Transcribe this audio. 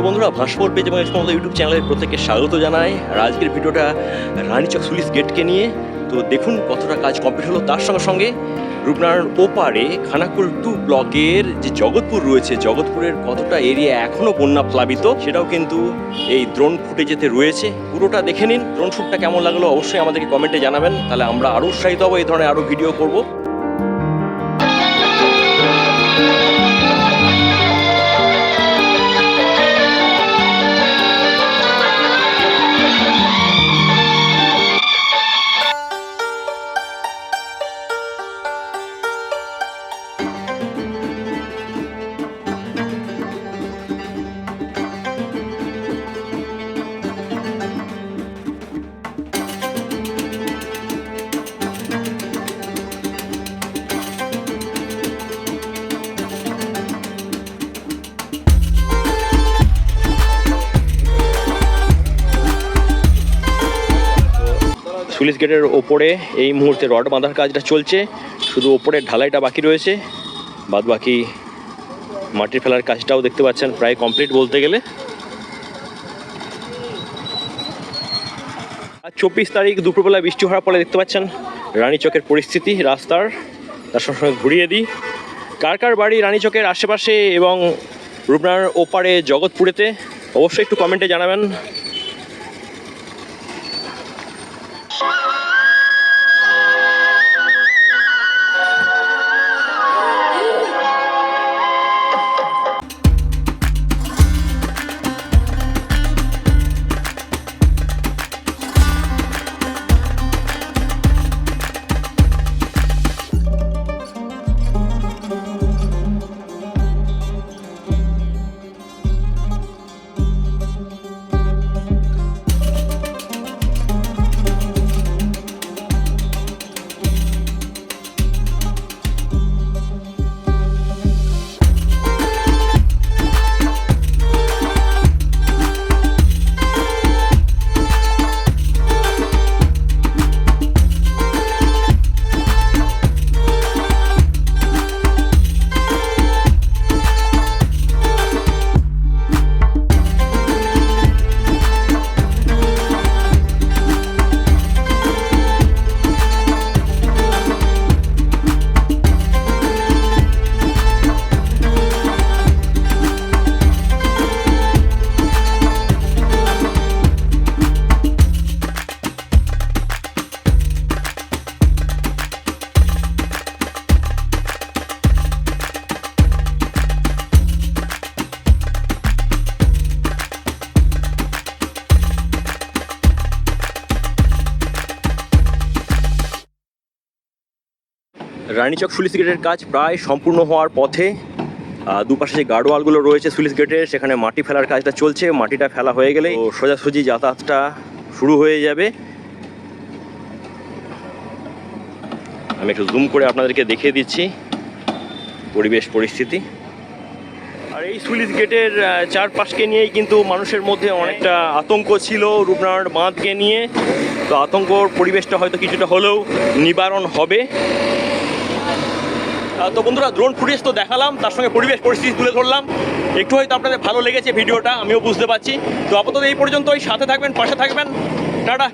প্রিয় বন্ধুরা, ভাস্কর পেজ এবং এসমল ইউটিউব চ্যানেলের প্রত্যেককে স্বাগত জানাই। আর আজকের ভিডিওটা রানীচক সুলিশ গেটকে নিয়ে। তো দেখুন কতটা কাজ কমপ্লিট হলো তার সঙ্গে সঙ্গে। রূপনারায়ণ ওপারে খানাকুল টু ব্লকের যে জগৎপুর রয়েছে, জগৎপুরের কতটা এরিয়া এখনও বন্যা প্লাবিত, সেটাও কিন্তু এই ড্রোন ফুটেজেতে রয়েছে। পুরোটা দেখে নিন ড্রোন শ্যুটটা কেমন লাগল অবশ্যই আমাদেরকে কমেন্টে জানাবেন। তাহলে আমরা আরও উৎসাহিত হব, এই ধরনের আরও ভিডিও করব। সুলিশ গেটের ওপরে এই মুহূর্তে রড বাঁধার কাজটা চলছে। শুধু ওপরের ঢালাইটা বাকি রয়েছে। বাদ বাকি মাটির ফেলার কাজটাও দেখতে পাচ্ছেন প্রায় কমপ্লিট বলতে গেলে। আর চব্বিশ তারিখ, দুপুরবেলা বৃষ্টি হওয়ার পরে দেখতে পাচ্ছেন রানীচকের পরিস্থিতি, রাস্তার তার সঙ্গে ঘুরিয়ে দিই। কার কার বাড়ি রানীচকের আশেপাশে এবং রূপনার ওপারে জগৎপুরেতে? অবশ্যই একটু কমেন্টে জানাবেন। রানীচক সুলিশ গেটের কাজ প্রায় সম্পূর্ণ হওয়ার পথে দুপাশে যে গার্ডওয়ালগুলো রয়েছে সুলিশ গেটের সেখানে মাটি ফেলার কাজটা চলছে মাটিটা ফেলা হয়ে গেলে সোজাসুজি যাতায়াতটা শুরু হয়ে যাবে। আমি একটু জুম করে আপনাদেরকে দেখিয়ে দিচ্ছি পরিবেশ পরিস্থিতি। আর এই সুলিশ গেটের চারপাশকে নিয়েই কিন্তু মানুষের মধ্যে অনেকটা আতঙ্ক ছিল রূপনারায়ণ বাঁধকে নিয়ে। তো আতঙ্কর পরিবেশটা হয়তো কিছুটা হলেও নিবারণ হবে। তো বন্ধুরা ড্রোন ফুটেজ তো দেখালাম, তার সঙ্গে পরিবেশ পরিস্থিতি তুলে ধরলাম। একটু হয়তো আপনাদের ভালো লেগেছে ভিডিওটা, আমিও বুঝতে পারছি। তো আপাতত এই পর্যন্ত ওই সাথে থাকবেন, পাশে থাকবেন। টাটা।